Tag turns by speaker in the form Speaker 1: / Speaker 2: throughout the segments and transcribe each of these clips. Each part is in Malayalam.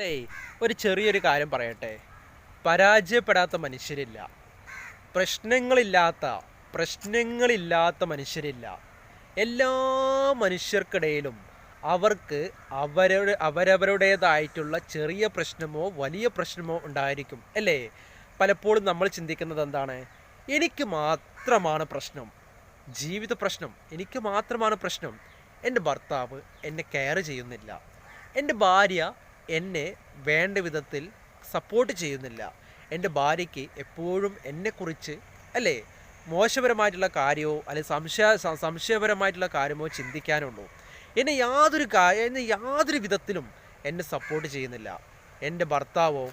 Speaker 1: ഏയ് ഒരു ചെറിയൊരു കാര്യം പറയട്ടെ. പരാജയപ്പെടാത്ത മനുഷ്യരില്ല. പ്രശ്നങ്ങളില്ലാത്ത പ്രശ്നങ്ങളില്ലാത്ത മനുഷ്യരില്ല. എല്ലാ മനുഷ്യർക്കിടയിലും അവർക്ക് അവരുടെ അവരവരുടേതായിട്ടുള്ള ചെറിയ പ്രശ്നമോ വലിയ പ്രശ്നമോ ഉണ്ടായിരിക്കും അല്ലേ? പലപ്പോഴും നമ്മൾ ചിന്തിക്കുന്നത് എന്താണ്? എനിക്ക് മാത്രമാണ് പ്രശ്നം. ജീവിത പ്രശ്നം. എനിക്ക് മാത്രമാണ് പ്രശ്നം. എന്റെ ഭർത്താവ് എന്നെ കെയർ ചെയ്യുന്നില്ല. എന്റെ ഭാര്യ എന്നെ വേണ്ട വിധത്തിൽ സപ്പോർട്ട് ചെയ്യുന്നില്ല. എന്റെ ഭാര്യയ്ക്ക് എപ്പോഴും എന്നെക്കുറിച്ച് അല്ലേ മോശപരമായിട്ടുള്ള കാര്യമോ അല്ലെങ്കിൽ സംശയ സംശയപരമായിട്ടുള്ള കാര്യമോ ചിന്തിക്കാനുള്ളൂ. എന്നെ യാതൊരു എന്നെ യാതൊരു വിധത്തിലും എന്നെ സപ്പോർട്ട് ചെയ്യുന്നില്ല. എന്റെ ഭർത്താവോ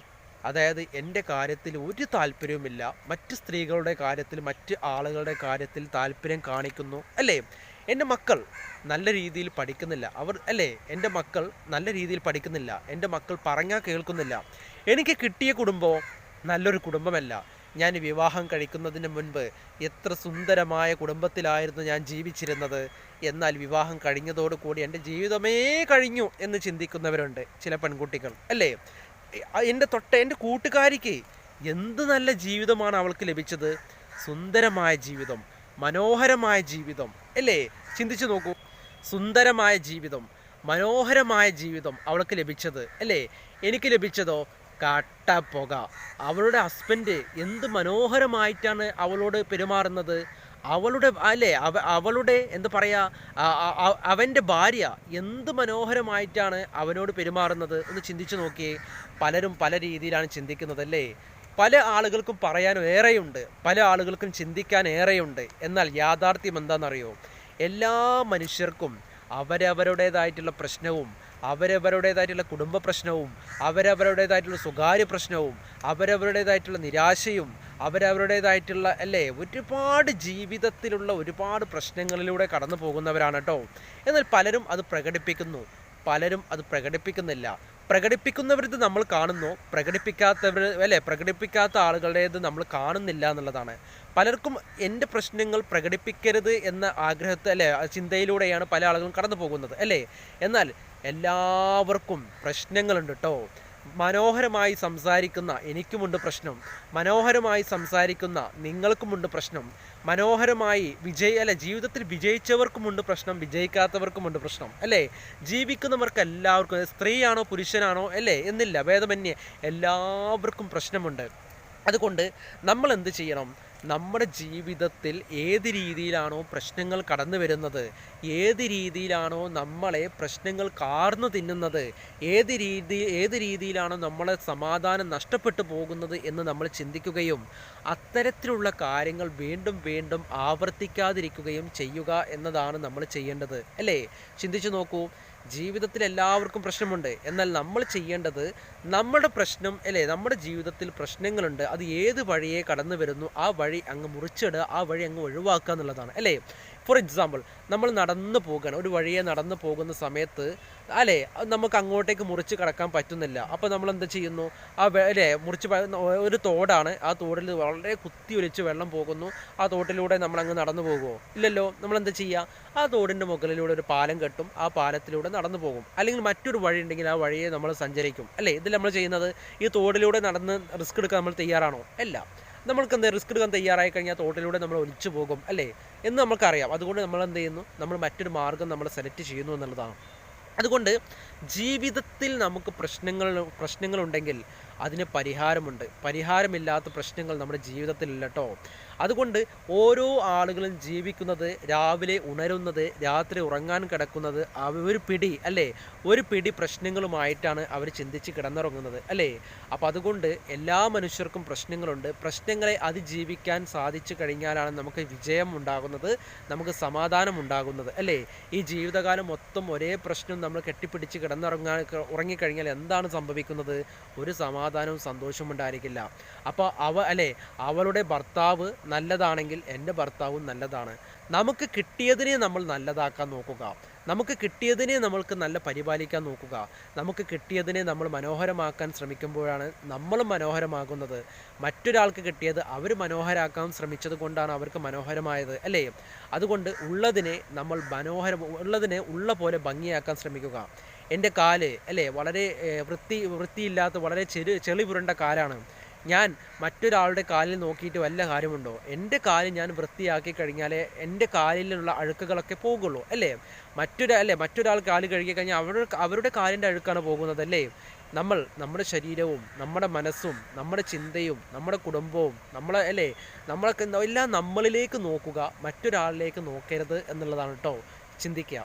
Speaker 1: അതായത് എന്റെ കാര്യത്തിൽ ഒരു താല്പര്യവുമില്ല. മറ്റ് സ്ത്രീകളുടെ കാര്യത്തിൽ മറ്റ് ആളുകളുടെ കാര്യത്തിൽ താല്പര്യം കാണിക്കുന്നു അല്ലേ? എന്റെ മക്കൾ നല്ല രീതിയിൽ പഠിക്കുന്നില്ല. അവർ അല്ലേ? എന്റെ മക്കൾ നല്ല രീതിയിൽ പഠിക്കുന്നില്ല. എന്റെ മക്കൾ പറഞ്ഞാൽ കേൾക്കുന്നില്ല. എനിക്ക് കിട്ടിയ കുടുംബം നല്ലൊരു കുടുംബമല്ല. ഞാൻ വിവാഹം കഴിക്കുന്നതിന് മുൻപ് എത്ര സുന്ദരമായ കുടുംബത്തിലായിരുന്നു ഞാൻ ജീവിച്ചിരുന്നത്. എന്നാൽ വിവാഹം കഴിഞ്ഞതോടുകൂടി എന്റെ ജീവിതമേ കഴിഞ്ഞു എന്ന് ചിന്തിക്കുന്നവരുണ്ട് ചില പെൺകുട്ടികൾ. അല്ലേ? എന്റെ തൊട്ട എന്റെ കൂട്ടുകാരിക്ക് എന്ത് നല്ല ജീവിതമാണ് അവൾക്ക് ലഭിച്ചത്? സുന്ദരമായ ജീവിതം. മനോഹരമായ ജീവിതം അല്ലേ? ചിന്തിച്ചു നോക്കൂ. സുന്ദരമായ ജീവിതം മനോഹരമായ ജീവിതം അവൾക്ക് ലഭിച്ചത് അല്ലേ? എനിക്ക് ലഭിച്ചതോ? കട്ടപ്പുക. അവളുടെ ഹസ്ബൻഡ് എന്ത് മനോഹരമായിട്ടാണ് അവളോട് പെരുമാറുന്നത്? അവളുടെ അല്ലേ? അവ അവളുടെ എന്താ പറയുക അവന്റെ ഭാര്യ എന്ത് മനോഹരമായിട്ടാണ് അവനോട് പെരുമാറുന്നത്? എന്ന് ചിന്തിച്ചു നോക്കിയേ. പലരും പല രീതിയിലാണ് ചിന്തിക്കുന്നത് അല്ലേ? പല ആളുകൾക്കും പറയാൻ ഏറെയുണ്ട് പല ആളുകൾക്കും ചിന്തിക്കാൻ ഏറെയുണ്ട്. എന്നാൽ യാഥാർത്ഥ്യം എന്താണെന്നറിയോ? എല്ലാ മനുഷ്യർക്കും അവരവരുടേതായിട്ടുള്ള പ്രശ്നവും അവരവരുടേതായിട്ടുള്ള കുടുംബ പ്രശ്നവും അവരവരുടേതായിട്ടുള്ള സ്വകാര്യ പ്രശ്നവും അവരവരുടേതായിട്ടുള്ള നിരാശയും അവരവരുടേതായിട്ടുള്ള അല്ലേ ഒരുപാട് ജീവിതത്തിലുള്ള ഒരുപാട് പ്രശ്നങ്ങളിലൂടെ കടന്നു പോകുന്നവരാണ് കേട്ടോ. എന്നാൽ പലരും അത് പ്രകടിപ്പിക്കുന്നു പലരും അത് പ്രകടിപ്പിക്കുന്നില്ല. പ്രകടിപ്പിക്കുന്നവരത് നമ്മൾ കാണുന്നു. പ്രകടിപ്പിക്കാത്തവർ അല്ലേ പ്രകടിപ്പിക്കാത്ത ആളുകളുടേത് നമ്മൾ കാണുന്നില്ല എന്നുള്ളതാണ്. പലർക്കും എന്റെ പ്രശ്നങ്ങൾ പ്രകടിപ്പിക്കരുത് എന്ന ആഗ്രഹത്തെ അല്ലേ ചിന്തയിലൂടെയാണ് പല ആളുകളും കടന്നു പോകുന്നത് അല്ലേ? എന്നാൽ എല്ലാവർക്കും പ്രശ്നങ്ങളുണ്ട് കേട്ടോ മനോഹരമായി സംസാരിക്കുന്ന എനിക്കുമുണ്ട് പ്രശ്നം. മനോഹരമായി സംസാരിക്കുന്ന നിങ്ങൾക്കുമുണ്ട് പ്രശ്നം. മനോഹരമായി വിജയ അല്ല ജീവിതത്തിൽ വിജയിച്ചവർക്കുമുണ്ട് പ്രശ്നം വിജയിക്കാത്തവർക്കുമുണ്ട് പ്രശ്നം അല്ലേ? ജീവിക്കുന്നവർക്ക് എല്ലാവർക്കും സ്ത്രീയാണോ പുരുഷനാണോ അല്ലേ? എന്നില്ല ഭേദമന്യേ എല്ലാവർക്കും പ്രശ്നമുണ്ട്. അതുകൊണ്ട് നമ്മൾ എന്ത് ചെയ്യണം? നമ്മുടെ ജീവിതത്തിൽ ഏത് രീതിയിലാണോ പ്രശ്നങ്ങൾ കടന്നു വരുന്നത് ഏത് രീതിയിലാണോ നമ്മളെ പ്രശ്നങ്ങൾ കാർന്നു തിന്നുന്നത് ഏത് രീതി ഏത് രീതിയിലാണോ നമ്മളെ സമാധാനം നഷ്ടപ്പെട്ടു പോകുന്നത് എന്ന് നമ്മൾ ചിന്തിക്കുകയും അത്തരത്തിലുള്ള കാര്യങ്ങൾ വീണ്ടും വീണ്ടും ആവർത്തിക്കാതിരിക്കുകയും ചെയ്യുക എന്നതാണ് നമ്മൾ ചെയ്യേണ്ടത്. അല്ലേ? ചിന്തിച്ചു നോക്കൂ ജീവിതത്തിൽ എല്ലാവർക്കും പ്രശ്നമുണ്ട്. എന്നാൽ നമ്മൾ ചെയ്യേണ്ടത് നമ്മുടെ പ്രശ്നം അല്ലേ? നമ്മുടെ ജീവിതത്തിൽ പ്രശ്നങ്ങളുണ്ട്. അത് ഏത് വഴിയെ കടന്നു വരുന്നു ആ വഴി അങ്ങ് മുറിച്ചിടുക ആ വഴി അങ്ങ് ഒഴിവാക്കുക എന്നുള്ളതാണ് അല്ലേ? ഫോർ എക്സാമ്പിൾ നമ്മൾ നടന്നു പോകണം. ഒരു വഴിയെ നടന്നു പോകുന്ന സമയത്ത് അല്ലേ? നമുക്ക് അങ്ങോട്ടേക്ക് മുറിച്ച് കടക്കാൻ പറ്റുന്നില്ല. അപ്പോൾ നമ്മൾ എന്താ ചെയ്യുന്നു? ആ അല്ലേ? മുറിച്ച് ഒരു തോടാണ്. ആ തോടിൽ വളരെ കുത്തി ഒലിച്ച് വെള്ളം പോകുന്നു. ആ തോട്ടിലൂടെ നമ്മൾ അങ്ങ് നടന്നു പോകുമോ ഇല്ലല്ലോ. നമ്മൾ എന്താ ചെയ്യുക ആ തോടിന്റെ മുകളിലൂടെ ഒരു പാലം കെട്ടും. ആ പാലത്തിലൂടെ നടന്നു പോകും. അല്ലെങ്കിൽ മറ്റൊരു വഴി ഉണ്ടെങ്കിൽ ആ വഴിയെ നമ്മൾ സഞ്ചരിക്കും. അല്ലേ? ഇതിൽ നമ്മൾ ചെയ്യുന്നത് ഈ തോടിലൂടെ നടന്ന് റിസ്ക് എടുക്കാൻ നമ്മൾ തയ്യാറാണോ? അല്ല. നമ്മൾക്ക് എന്താ റിസ്ക് എടുക്കാൻ തയ്യാറായി കഴിഞ്ഞാൽ തോട്ടിലൂടെ നമ്മൾ ഒലിച്ചു പോകും അല്ലേ? എന്ന് നമുക്കറിയാം അതുകൊണ്ട് നമ്മൾ എന്ത് ചെയ്യുന്നു? നമ്മൾ മറ്റൊരു മാർഗം നമ്മൾ സെലക്ട് ചെയ്യുന്നു എന്നുള്ളതാണ്. അതുകൊണ്ട് ജീവിതത്തിൽ നമുക്ക് പ്രശ്നങ്ങൾ പ്രശ്നങ്ങളുണ്ടെങ്കിൽ അതിന് പരിഹാരമുണ്ട്. പരിഹാരമില്ലാത്ത പ്രശ്നങ്ങൾ നമ്മുടെ ജീവിതത്തിലില്ല കേട്ടോ അതുകൊണ്ട് ഓരോ ആളുകളും ജീവിക്കുന്നത് രാവിലെ ഉണരുന്നത് രാത്രി ഉറങ്ങാൻ കിടക്കുന്നത് ഒരു പിടി അല്ലേ? ഒരു പിടി പ്രശ്നങ്ങളുമായിട്ടാണ് അവർ ചിന്തിച്ച് കിടന്നുറങ്ങുന്നത് അല്ലേ? അപ്പോൾ അതുകൊണ്ട് എല്ലാ മനുഷ്യർക്കും പ്രശ്നങ്ങളുണ്ട്. പ്രശ്നങ്ങളെ അതിജീവിക്കാൻ സാധിച്ചു കഴിഞ്ഞാലാണ് നമുക്ക് വിജയം ഉണ്ടാകുന്നത് നമുക്ക് സമാധാനം ഉണ്ടാകുന്നത് അല്ലേ? ഈ ജീവിതകാലം മൊത്തം ഒരേ പ്രശ്നം നമ്മൾ കെട്ടിപ്പിടിച്ച് കിടന്നുറങ്ങാൻ ഉറങ്ങിക്കഴിഞ്ഞാൽ എന്താണ് സംഭവിക്കുന്നത്? ഒരു സമാധാനവും സന്തോഷവും ഉണ്ടായിരിക്കില്ല. അപ്പോൾ അവ അല്ലേ അവളുടെ ഭർത്താവ് നല്ലതാണെങ്കിൽ എന്റെ ഭർത്താവും നല്ലതാണ്. നമുക്ക് കിട്ടിയതിനെ നമ്മൾ നല്ലതാക്കാൻ നോക്കുക. നമുക്ക് കിട്ടിയതിനെ നമ്മൾക്ക് നല്ല പരിപാലിക്കാൻ നോക്കുക. നമുക്ക് കിട്ടിയതിനെ നമ്മൾ മനോഹരമാക്കാൻ ശ്രമിക്കുമ്പോഴാണ് നമ്മൾ മനോഹരമാകുന്നത്. മറ്റൊരാൾക്ക് കിട്ടിയത് അവർ മനോഹരാക്കാൻ ശ്രമിച്ചത് കൊണ്ടാണ് അവർക്ക് മനോഹരമായത് അല്ലേ? അതുകൊണ്ട് ഉള്ളതിനെ നമ്മൾ മനോഹരം ഉള്ളതിനെ ഉള്ള പോലെ ഭംഗിയാക്കാൻ ശ്രമിക്കുക. എന്റെ കാൽ അല്ലേ വളരെ വൃത്തി വൃത്തിയില്ലാത്ത വളരെ ചെറു ചെളി പുരണ്ട കാലാണ്. ഞാൻ മറ്റൊരാളുടെ കാലിൽ നോക്കിയിട്ട് വല്ല കാര്യമുണ്ടോ? എന്റെ കാൽ ഞാൻ വൃത്തിയാക്കി കഴിഞ്ഞാലേ എന്റെ കാലിലുള്ള അഴുക്കുകളൊക്കെ പോകുള്ളൂ അല്ലേ? മറ്റൊരു അല്ലേ മറ്റൊരാൾ കാൽ കഴുകി കഴിഞ്ഞാൽ അവരുടെ അവരുടെ കാലിന്റെ അഴുക്കാണ് പോകുന്നത് അല്ലേ? നമ്മൾ നമ്മുടെ ശരീരവും നമ്മുടെ മനസ്സും നമ്മുടെ ചിന്തയും നമ്മുടെ കുടുംബവും നമ്മളെ അല്ലേ നമ്മളൊക്കെ എല്ലാം നമ്മളിലേക്ക് നോക്കുക മറ്റൊരാളിലേക്ക് നോക്കരുത് എന്നുള്ളതാണ് കേട്ടോ ചിന്തിക്കുക.